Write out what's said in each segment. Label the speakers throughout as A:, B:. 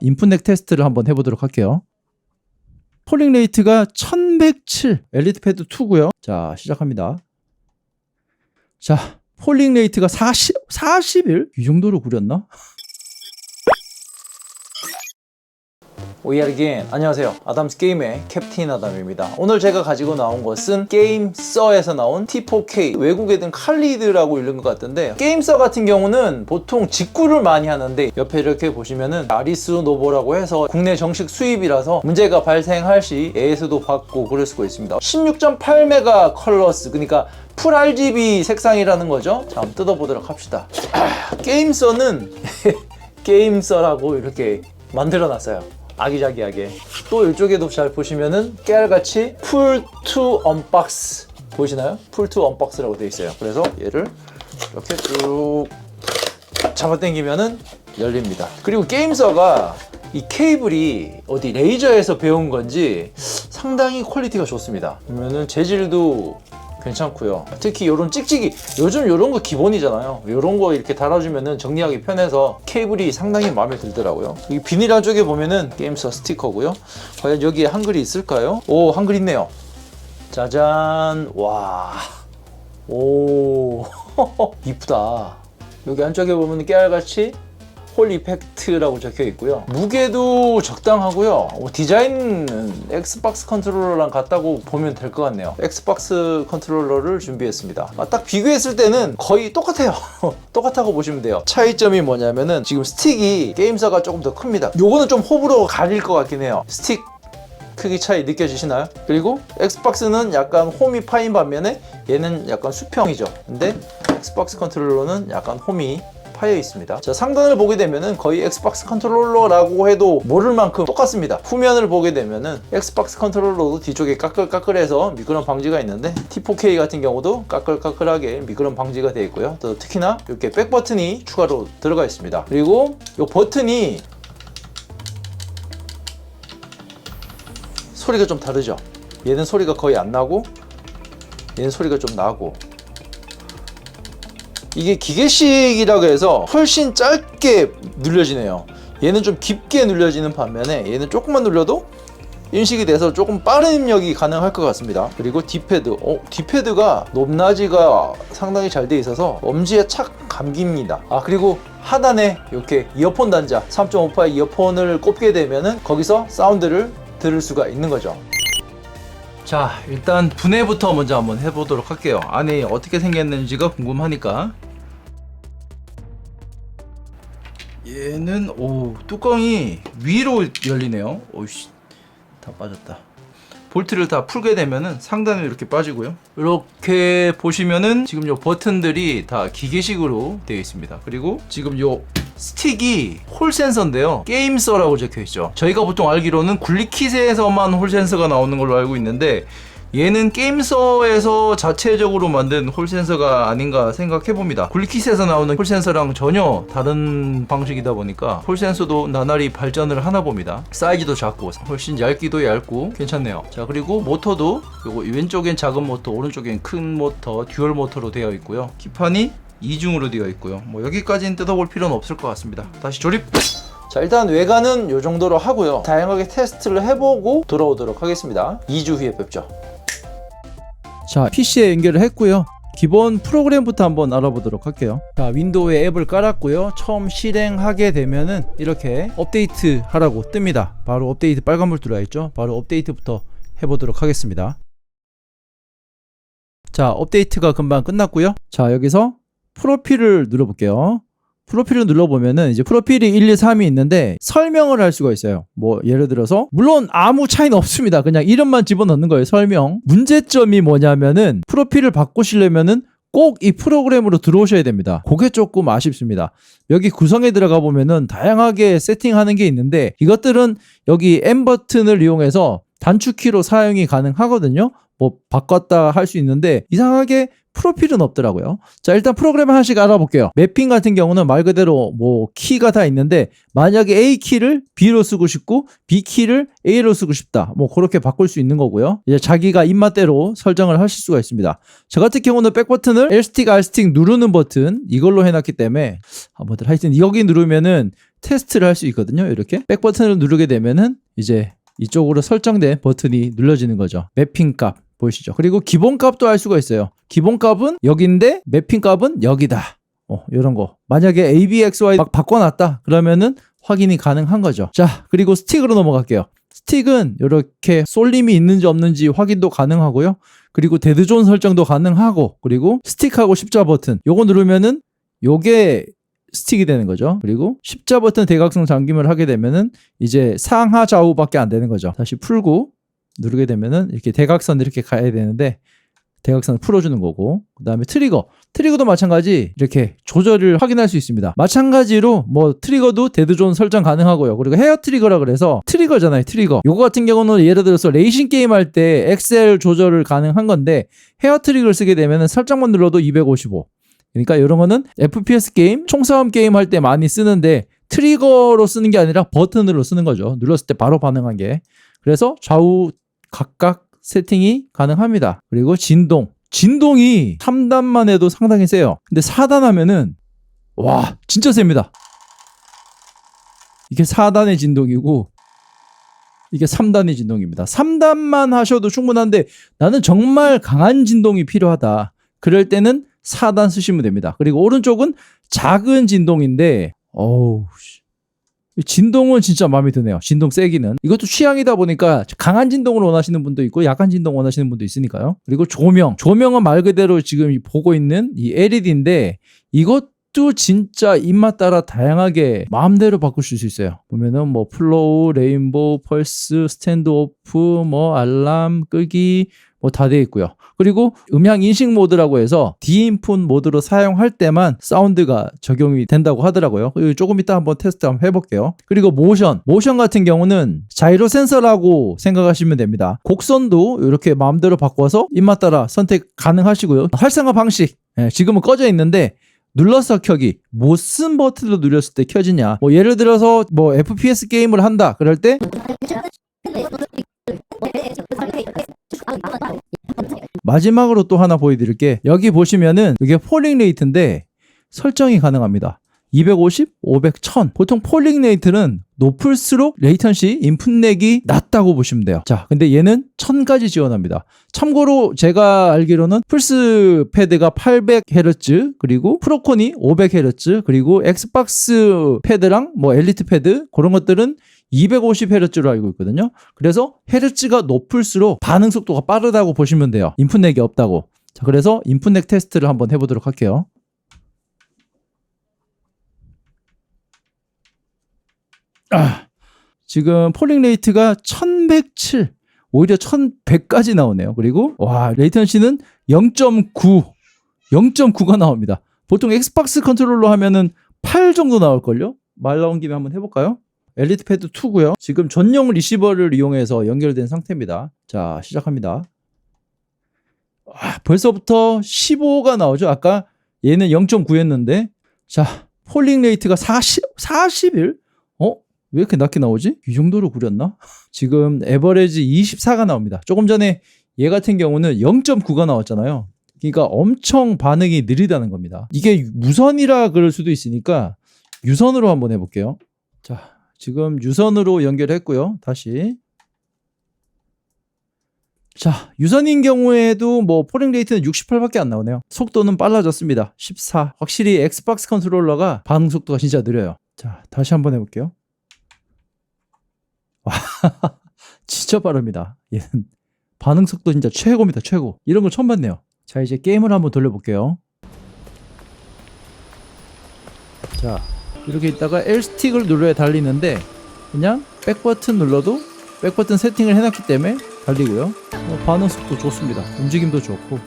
A: 인풋넥 테스트를 한번 해보도록 할게요. 폴링 레이트가 1107 엘리트 패드 2고요. 자, 시작합니다. 자, 폴링 레이트가 40 41? 이 정도로 구렸나? 오이아르긴 안녕하세요. 아담스 게임의 캡틴 아담입니다. 오늘 제가 가지고 나온 것은 게임서에서 나온 T4K 외국에 든 칼리드라고 읽는 것 같던데 게임서 같은 경우는 보통 직구를 많이 하는데 옆에 이렇게 보시면은 아리스 노보라고 해서 국내 정식 수입이라서 문제가 발생할 시 AS도 받고 그럴 수가 있습니다. 16.8메가 컬러스 그러니까 풀 RGB 색상이라는 거죠? 자 한번 뜯어보도록 합시다. 아, 게임서는 게임서라고 이렇게 만들어 놨어요 아기자기하게. 또 이쪽에도 잘 보시면은 깨알같이 풀 투 언박스 보이시나요? 풀 투 언박스라고 되어 있어요. 그래서 얘를 이렇게 쭉 잡아당기면은 열립니다. 그리고 게임서가 이 케이블이 어디 레이저에서 배운 건지 상당히 퀄리티가 좋습니다. 보면은 재질도 괜찮고요. 특히 이런 찍찍이 요즘 이런 거 기본이잖아요. 이런 거 이렇게 달아주면은 정리하기 편해서 케이블이 상당히 마음에 들더라고요. 이 비닐 안쪽에 보면은 게임서 스티커고요. 과연 여기에 한글이 있을까요? 오 한글 있네요. 짜잔 와. 오 이쁘다. 여기 안쪽에 보면 깨알같이 홀 이펙트라고 적혀 있고요. 무게도 적당하고요. 어, 디자인은 엑스박스 컨트롤러랑 같다고 보면 될 것 같네요. 엑스박스 컨트롤러를 준비했습니다. 아, 딱 비교했을 때는 거의 똑같아요. 똑같다고 보시면 돼요. 차이점이 뭐냐면은 지금 스틱이 게임사가 조금 더 큽니다. 요거는 좀 호불호 가릴 것 같긴 해요. 스틱 크기 차이 느껴지시나요? 그리고 엑스박스는 약간 홈이 파인 반면에 얘는 약간 수평이죠. 근데 엑스박스 컨트롤러는 약간 홈이 파여 있습니다. 자, 상단을 보게 되면은 거의 엑스박스 컨트롤러라고 해도 모를 만큼 똑같습니다. 후면을 보게 되면은 엑스박스 컨트롤러도 뒤쪽에 까끌까끌해서 미끄럼 방지가 있는데 T4K 같은 경우도 까끌까끌하게 미끄럼 방지가 되어 있고요. 또 특히나 이렇게 백 버튼이 추가로 들어가 있습니다. 그리고 이 버튼이 소리가 좀 다르죠. 얘는 소리가 거의 안 나고 얘는 소리가 좀 나고 이게 기계식이라고 해서 훨씬 짧게 눌려지네요. 얘는 좀 깊게 눌려지는 반면에 얘는 조금만 눌려도 인식이 돼서 조금 빠른 입력이 가능할 것 같습니다. 그리고 D패드, 어, D패드가 높낮이가 상당히 잘 돼 있어서 엄지에 착 감깁니다. 아 그리고 하단에 이렇게 이어폰 단자 3.5파의 이어폰을 꼽게 되면은 거기서 사운드를 들을 수가 있는 거죠. 자 일단 분해부터 먼저 한번 해보도록 할게요. 안에 어떻게 생겼는지가 궁금하니까 얘는 오 뚜껑이 위로 열리네요. 오씨 다 빠졌다. 볼트를 다 풀게 되면은 상단에 이렇게 빠지고요. 이렇게 보시면은 지금 요 버튼들이 다 기계식으로 되어 있습니다. 그리고 지금 요 스틱이 홀 센서인데요. 게임서라고 적혀 있죠. 저희가 보통 알기로는 굴리킷에서만 홀 센서가 나오는 걸로 알고 있는데 얘는 게임서에서 자체적으로 만든 홀 센서가 아닌가 생각해 봅니다. 굴kit에서 나오는 홀 센서랑 전혀 다른 방식이다 보니까 홀 센서도 나날이 발전을 하나 봅니다. 사이즈도 작고 훨씬 얇기도 얇고 괜찮네요. 자 그리고 모터도 요거 왼쪽엔 작은 모터, 오른쪽엔 큰 모터, 듀얼 모터로 되어 있고요. 기판이 이중으로 되어 있고요. 뭐 여기까지는 뜯어볼 필요는 없을 것 같습니다. 다시 조립. 자 일단 외관은 이 정도로 하고요. 다양하게 테스트를 해보고 돌아오도록 하겠습니다. 2주 후에 뵙죠. 자, PC에 연결을 했고요. 기본 프로그램부터 한번 알아보도록 할게요. 자, 윈도우에 앱을 깔았고요. 처음 실행하게 되면은 이렇게 업데이트 하라고 뜹니다. 바로 업데이트 빨간불 들어와 있죠. 바로 업데이트부터 해보도록 하겠습니다. 자, 업데이트가 금방 끝났고요. 자, 여기서 프로필을 눌러볼게요. 프로필을 눌러보면은 이제 프로필이 1, 2, 3이 있는데 설명을 할 수가 있어요. 뭐 예를 들어서 물론 아무 차이는 없습니다. 그냥 이름만 집어넣는 거예요. 설명. 문제점이 뭐냐면은 프로필을 바꾸시려면은 꼭 이 프로그램으로 들어오셔야 됩니다. 그게 조금 아쉽습니다. 여기 구성에 들어가 보면은 다양하게 세팅하는 게 있는데 이것들은 여기 M 버튼을 이용해서 단축키로 사용이 가능하거든요. 뭐 바꿨다 할 수 있는데 이상하게 프로필은 없더라고요. 자, 일단 프로그램 하나씩 알아볼게요. 매핑 같은 경우는 말 그대로 뭐 키가 다 있는데 만약에 A 키를 B로 쓰고 싶고 B 키를 A로 쓰고 싶다. 뭐 그렇게 바꿀 수 있는 거고요. 이제 자기가 입맛대로 설정을 하실 수가 있습니다. 저 같은 경우는 백 버튼을 L 스틱, R 스틱 누르는 버튼 이걸로 해놨기 때문에 아, 뭐들 하여튼 여기 누르면은 테스트를 할 수 있거든요. 이렇게 백 버튼을 누르게 되면은 이제 이쪽으로 설정된 버튼이 눌러지는 거죠. 매핑 값 보이시죠? 그리고 기본 값도 알 수가 있어요. 기본 값은 여기인데 매핑 값은 여기다. 어, 이런 거. 만약에 ABXY 막 바꿔놨다. 그러면은 확인이 가능한 거죠. 자, 그리고 스틱으로 넘어갈게요. 스틱은 이렇게 쏠림이 있는지 없는지 확인도 가능하고요. 그리고 데드존 설정도 가능하고 그리고 스틱하고 십자 버튼 요거 누르면은 요게 스틱이 되는 거죠. 그리고 십자 버튼 대각선 잠김을 하게 되면은 이제 상하 좌우밖에 안 되는 거죠. 다시 풀고 누르게 되면은 이렇게 대각선 이렇게 가야 되는데 대각선을 풀어주는 거고 그 다음에 트리거. 트리거도 마찬가지 이렇게 조절을 확인할 수 있습니다. 마찬가지로 뭐 트리거도 데드존 설정 가능하고요. 그리고 헤어 트리거라 그래서 트리거잖아요 트리거. 요거 같은 경우는 예를 들어서 레이싱 게임 할 때 엑셀 조절을 가능한 건데 헤어 트리거를 쓰게 되면 설정만 눌러도 255 그러니까 이런 거는 FPS 게임 총싸움 게임 할 때 많이 쓰는데 트리거로 쓰는 게 아니라 버튼으로 쓰는 거죠. 눌렀을 때 바로 반응한 게. 그래서 좌우 각각 세팅이 가능합니다. 그리고 진동. 진동이 3단만 해도 상당히 세요. 근데 4단 하면은 와, 진짜 셉니다. 이게 4단의 진동이고 이게 3단의 진동입니다. 3단만 하셔도 충분한데 나는 정말 강한 진동이 필요하다. 그럴 때는 4단 쓰시면 됩니다. 그리고 오른쪽은 작은 진동인데 어우 진동은 진짜 마음에 드네요. 진동 세기는. 이것도 취향이다 보니까 강한 진동을 원하시는 분도 있고 약한 진동 원하시는 분도 있으니까요. 그리고 조명. 조명은 말 그대로 지금 보고 있는 이 LED인데 이것도 진짜 입맛 따라 다양하게 마음대로 바꿀 수 있어요. 보면은 뭐 플로우, 레인보우, 펄스, 스탠드 오프, 뭐 알람 끄기 뭐 다 되어 있고요. 그리고 음향 인식 모드라고 해서 디인풋 모드로 사용할 때만 사운드가 적용이 된다고 하더라고요. 조금 이따 한번 테스트 한번 해볼게요. 그리고 모션. 모션 같은 경우는 자이로 센서라고 생각하시면 됩니다. 곡선도 이렇게 마음대로 바꿔서 입맛 따라 선택 가능하시고요. 활성화 방식. 예, 지금은 꺼져 있는데 눌러서 켜기 무슨 버튼을 눌렸을 때 켜지냐 뭐 예를 들어서 뭐 FPS 게임을 한다 그럴 때 마지막으로 또 하나 보여드릴게. 여기 보시면은 이게 폴링 레이트인데 설정이 가능합니다. 250, 500, 1000. 보통 폴링 레이트는 높을수록 레이턴시 인풋렉이 낮다고 보시면 돼요. 자, 근데 얘는 1000까지 지원합니다. 참고로 제가 알기로는 플스 패드가 800Hz 그리고 프로콘이 500Hz 그리고 엑스박스 패드랑 뭐 엘리트 패드 그런 것들은 250Hz로 알고 있거든요. 그래서 헤르츠가 높을수록 반응 속도가 빠르다고 보시면 돼요. 인풋렉이 없다고. 자, 그래서 인풋렉 테스트를 한번 해보도록 할게요. 아, 지금 폴링 레이트가 1107, 오히려 1100까지 나오네요. 그리고 와, 레이턴시는 0.9, 0.9가 나옵니다. 보통 엑스박스 컨트롤러 하면은 8 정도 나올걸요? 말 나온 김에 한번 해볼까요? 엘리트 패드 2고요. 지금 전용 리시버를 이용해서 연결된 상태입니다. 자, 시작합니다. 아, 벌써부터 15가 나오죠. 아까 얘는 0.9였는데 자, 폴링 레이트가 40 41? 어? 왜 이렇게 낮게 나오지? 이 정도로 구렸나? 지금 에버레지 24가 나옵니다. 조금 전에 얘 같은 경우는 0.9가 나왔잖아요. 그러니까 엄청 반응이 느리다는 겁니다. 이게 무선이라 그럴 수도 있으니까 유선으로 한번 해볼게요. 자, 지금 유선으로 연결했고요. 다시. 자, 유선인 경우에도 뭐 포링 레이트는 68밖에 안 나오네요. 속도는 빨라졌습니다. 14. 확실히 엑스박스 컨트롤러가 반응 속도가 진짜 느려요. 자, 다시 한번 해볼게요. 와, 진짜 빠릅니다. 얘는 반응 속도 진짜 최고입니다. 최고. 이런 거 처음 봤네요. 자, 이제 게임을 한번 돌려볼게요. 자, 이렇게 있다가 L 스틱을 눌러야 달리는데 그냥 백 버튼 눌러도 백 버튼 세팅을 해놨기 때문에 달리고요. 어, 반응 속도 좋습니다. 움직임도 좋고.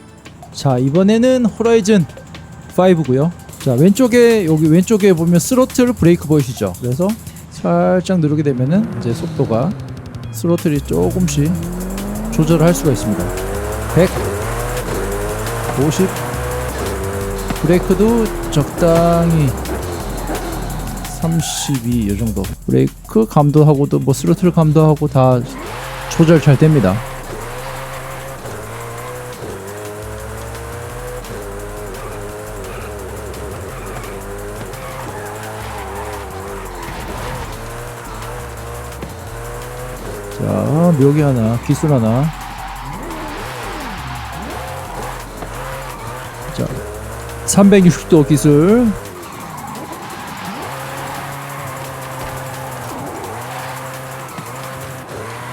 A: 자 이번에는 호라이즌 5고요. 자 왼쪽에 여기 왼쪽에 보면 스로틀 브레이크 보이시죠? 그래서 살짝 누르게 되면은 이제 속도가 스로틀이 조금씩 조절을 할 수가 있습니다. 100, 50, 브레이크도 적당히 32 이 정도. 브레이크 감도하고도 뭐 스로틀 감도하고 다 조절 잘 됩니다. 자 묘기 하나 기술 하나. 자 360도 기술.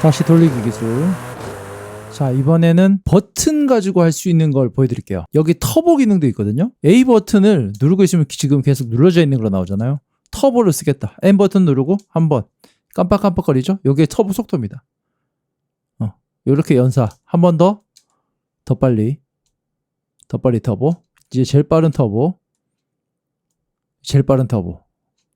A: 다시 돌리기 기술. 자, 이번에는 버튼 가지고 할 수 있는 걸 보여드릴게요. 여기 터보 기능도 있거든요. A 버튼을 누르고 있으면 지금 계속 눌러져 있는 거 나오잖아요. 터보를 쓰겠다. N 버튼 누르고 한번 깜빡깜빡거리죠? 요게 터보 속도입니다. 어, 요렇게 연사. 한 번 더. 더 빨리. 더 빨리 터보. 이제 제일 빠른 터보. 제일 빠른 터보.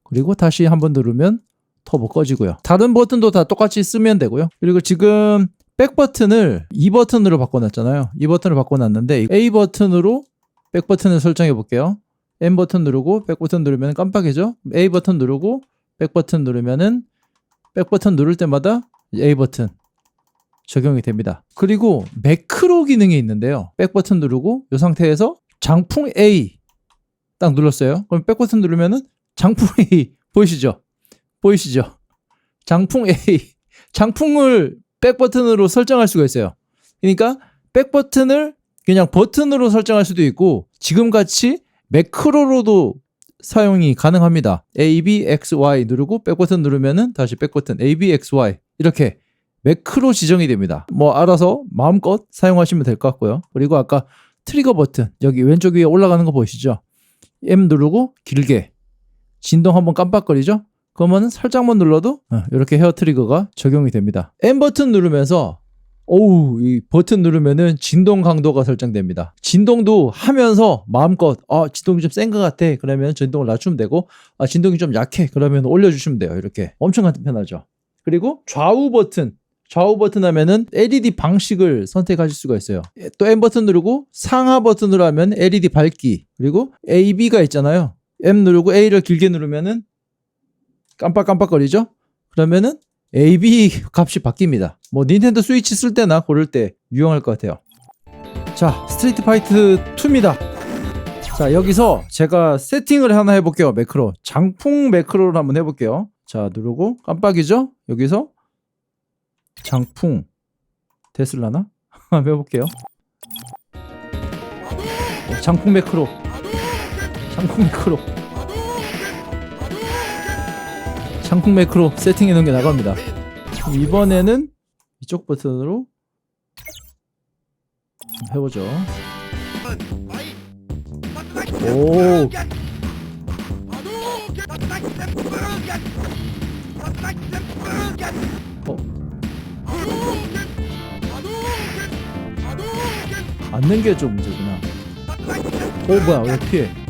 A: 그리고 다시 한 번 누르면 터보 꺼지고요. 다른 버튼도 다 똑같이 쓰면 되고요. 그리고 지금 백 버튼을 E 버튼으로 바꿔놨잖아요. E 버튼을 바꿔놨는데 A 버튼으로 백 버튼을 설정해 볼게요. N 버튼 누르고 백 버튼 누르면 깜빡이죠. A 버튼 누르고 백 버튼 누르면은 백 버튼 누를 때마다 A 버튼 적용이 됩니다. 그리고 매크로 기능이 있는데요. 백 버튼 누르고 이 상태에서 장풍 A 딱 눌렀어요. 그럼 백 버튼 누르면은 장풍 A 보이시죠? 보이시죠? 장풍 A 장풍을 백 버튼으로 설정할 수가 있어요. 그러니까 백 버튼을 그냥 버튼으로 설정할 수도 있고 지금 같이 매크로로도 사용이 가능합니다. A, B, X, Y 누르고 백 버튼 누르면은 다시 백 버튼 A, B, X, Y 이렇게 매크로 지정이 됩니다. 뭐 알아서 마음껏 사용하시면 될 것 같고요. 그리고 아까 트리거 버튼 여기 왼쪽 위에 올라가는 거 보이시죠? M 누르고 길게 진동 한번 깜빡거리죠? 그러면 살짝만 눌러도 어, 이렇게 헤어 트리거가 적용이 됩니다. M 버튼 누르면서 오우 이 버튼 누르면은 진동 강도가 설정됩니다. 진동도 하면서 마음껏 아 진동이 좀 센 것 같아 그러면 진동을 낮추면 되고 아 진동이 좀 약해 그러면 올려주시면 돼요 이렇게 엄청 간편하죠. 그리고 좌우 버튼 좌우 버튼 하면은 LED 방식을 선택하실 수가 있어요. 또 M 버튼 누르고 상하 버튼으로 하면 LED 밝기 그리고 A, B가 있잖아요. M 누르고 A를 길게 누르면은 깜빡깜빡거리죠? 그러면은 A, B 값이 바뀝니다. 뭐 닌텐도 스위치 쓸 때나 고를 때 유용할 것 같아요. 자, 스트리트 파이트 2입니다. 자, 여기서 제가 세팅을 하나 해볼게요. 매크로. 장풍 매크로를 한번 해볼게요. 자, 누르고 깜빡이죠? 여기서 장풍 됐을라나? 한번 해볼게요. 어, 장풍 매크로. 장풍 매크로. 장풍 매크로 세팅해 놓은 게 나갑니다. 이번에는 이쪽 버튼으로 해보죠. 오, 어, 맞는 게 좀 문제구나. 오, 뭐야, 왜 피해?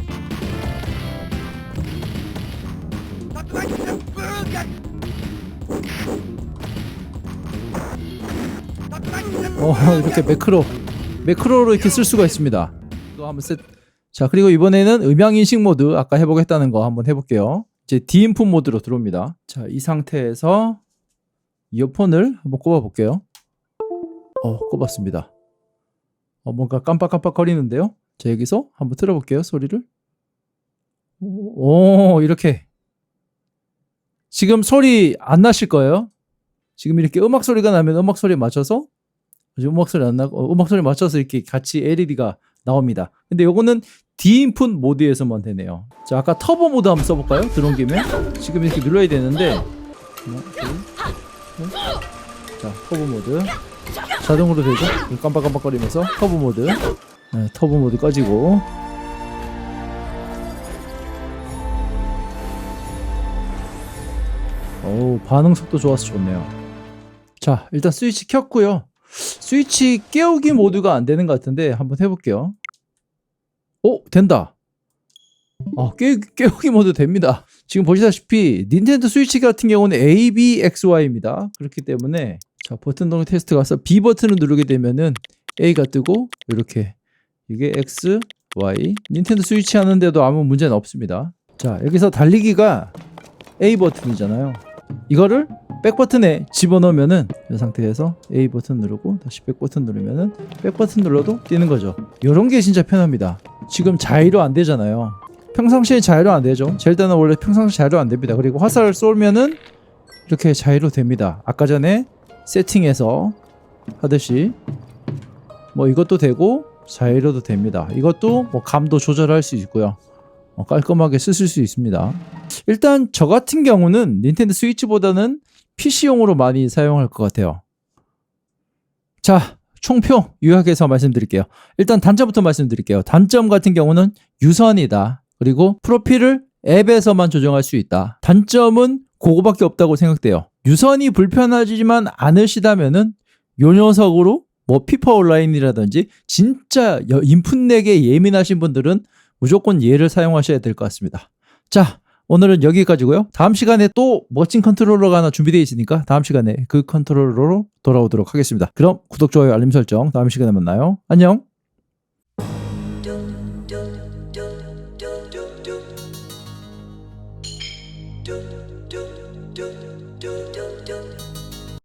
A: 어, 이렇게 매크로, 매크로로 이렇게 쓸 수가 있습니다. 이거 한번 셋. 자, 그리고 이번에는 음향 인식 모드 아까 해보겠다는 거 한번 해볼게요. 이제 디인풋 모드로 들어옵니다. 자, 이 상태에서 이어폰을 한번 꼽아볼게요. 어, 꼽았습니다. 어, 뭔가 깜빡깜빡 거리는데요. 자, 여기서 한번 들어볼게요, 소리를. 오, 이렇게. 지금 소리 안 나실 거예요. 지금 이렇게 음악 소리가 나면 음악 소리에 맞춰서 음악 소리 안 나고 어, 음악 소리 맞춰서 이렇게 같이 LED가 나옵니다. 근데 요거는 디인풋 모드에서만 되네요. 자, 아까 터보 모드 한번 써볼까요? 들어온 김에 지금 이렇게 눌러야 되는데 하나, 둘, 셋. 자, 터보 모드 자동으로 되죠? 깜빡깜빡거리면서 터보 모드 네, 터보 모드 꺼지고 오 반응 속도 좋아서 좋네요. 자, 일단 스위치 켰고요. 스위치 깨우기 모드가 안 되는 것 같은데 한번 해볼게요. 오, 된다. 어, 깨, 깨우기 모드 됩니다. 지금 보시다시피 닌텐도 스위치 같은 경우는 A, B, X, Y입니다. 그렇기 때문에 자 버튼 동력 테스트 가서 B 버튼을 누르게 되면은 A가 뜨고 이렇게 이게 X, Y 닌텐도 스위치 하는데도 아무 문제는 없습니다. 자 여기서 달리기가 A 버튼이잖아요. 이거를 백 버튼에 집어넣으면은 이 상태에서 A 버튼 누르고 다시 백 버튼 누르면은 백 버튼 눌러도 뛰는 거죠. 이런 게 진짜 편합니다. 지금 자이로 안 되잖아요. 평상시에 자이로 안 되죠. 젤다는 원래 평상시 자이로 안 됩니다. 그리고 화살을 쏘면은 이렇게 자이로 됩니다. 아까 전에 세팅해서 하듯이 뭐 이것도 되고 자이로도 됩니다. 이것도 뭐 감도 조절할 수 있고요. 어, 깔끔하게 쓰실 수 있습니다. 일단 저 같은 경우는 닌텐도 스위치보다는 PC용으로 많이 사용할 것 같아요. 자, 총평 요약해서 말씀드릴게요. 일단 단점부터 말씀드릴게요. 단점 같은 경우는 유선이다. 그리고 프로필을 앱에서만 조정할 수 있다. 단점은 그거밖에 없다고 생각돼요. 유선이 불편하지만 않으시다면은 요 녀석으로 뭐 피파 온라인이라든지 진짜 여- 인풋 렉에 예민하신 분들은 무조건 얘를 사용하셔야 될 것 같습니다. 자, 오늘은 여기까지고요. 다음 시간에 또 멋진 컨트롤러가 하나 준비되어 있으니까 다음 시간에 그 컨트롤러로 돌아오도록 하겠습니다. 그럼 구독, 좋아요, 알림 설정 다음 시간에 만나요. 안녕.